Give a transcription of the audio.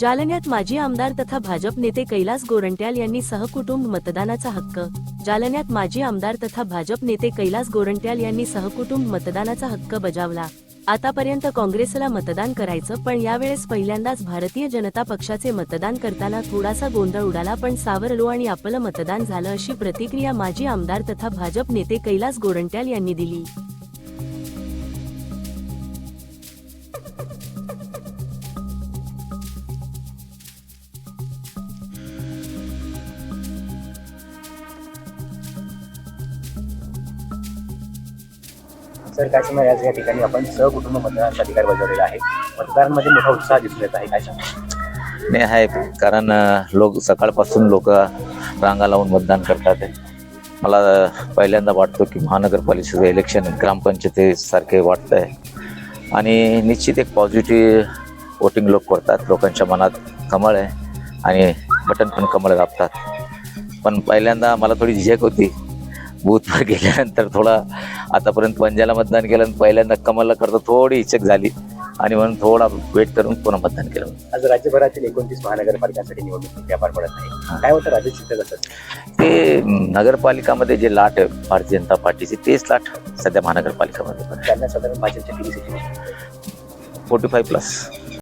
जालन्यात माजी आमदार तथा भाजप नेते कैलास गोरंट्याल यांनी सहकुटुंब मतदानाचा हक्क. जालन्यात माजी आमदार तथा भाजप नेते कैलास गोरंट्याल यांनी सहकुटुंब मतदानाचा हक्क बजावला. आतापर्यंत काँग्रेसला मतदान करायचं पण यावेळेस पहिल्यांदाच भारतीय जनता पक्षाचे मतदान करताना थोडासा गोंधळ उडाला पण सावरलो आणि आपलं मतदान झालं अशी प्रतिक्रिया माजी आमदार तथा भाजप नेते कैलास गोरंट्याल यांनी दिली. सर काय सांगणार आज या ठिकाणी आपण सहकुटुंब मतदानाचा अधिकार बजावलेला आहे. मतदारांमध्ये मोठा उत्साह दिसून येत आहे. काय सांगा नाही आहे. कारण अ, लोक सकाळपासून लोक रांगा लावून मतदान करतात मला पहिल्यांदा वाटतो की महानगरपालिकेचं इलेक्शन ग्रामपंचायतीसारखे वाटतं आहे आणि निश्चित एक पॉझिटिव्ह वोटिंग लोक करतात. लोकांच्या मनात कमळ आहे आणि बटन पण कमळ दाबतात पण पहिल्यांदा मला थोडी झेक होती. बूथवर गेल्यानंतर थोडा आतापर्यंत पंजाला मतदान केलं आणि पहिल्यांदा कमलला करता थोडी इच्छक झाली. आणि म्हणून थोडा वेट करून पुन्हा मतदान केलं. आज राज्यभरातील एकोणतीस महानगरपालिकांसाठी निवडणूक त्या पार पडत आहे. काय होतं राज्यात चित्र कसं ते नगरपालिकामध्ये जे लाट आहे भारतीय जनता पार्टीची तेच लाट सध्या महानगरपालिकामध्ये पण त्यांना साधारण सीटी फोर्टी फाईव्ह प्लस.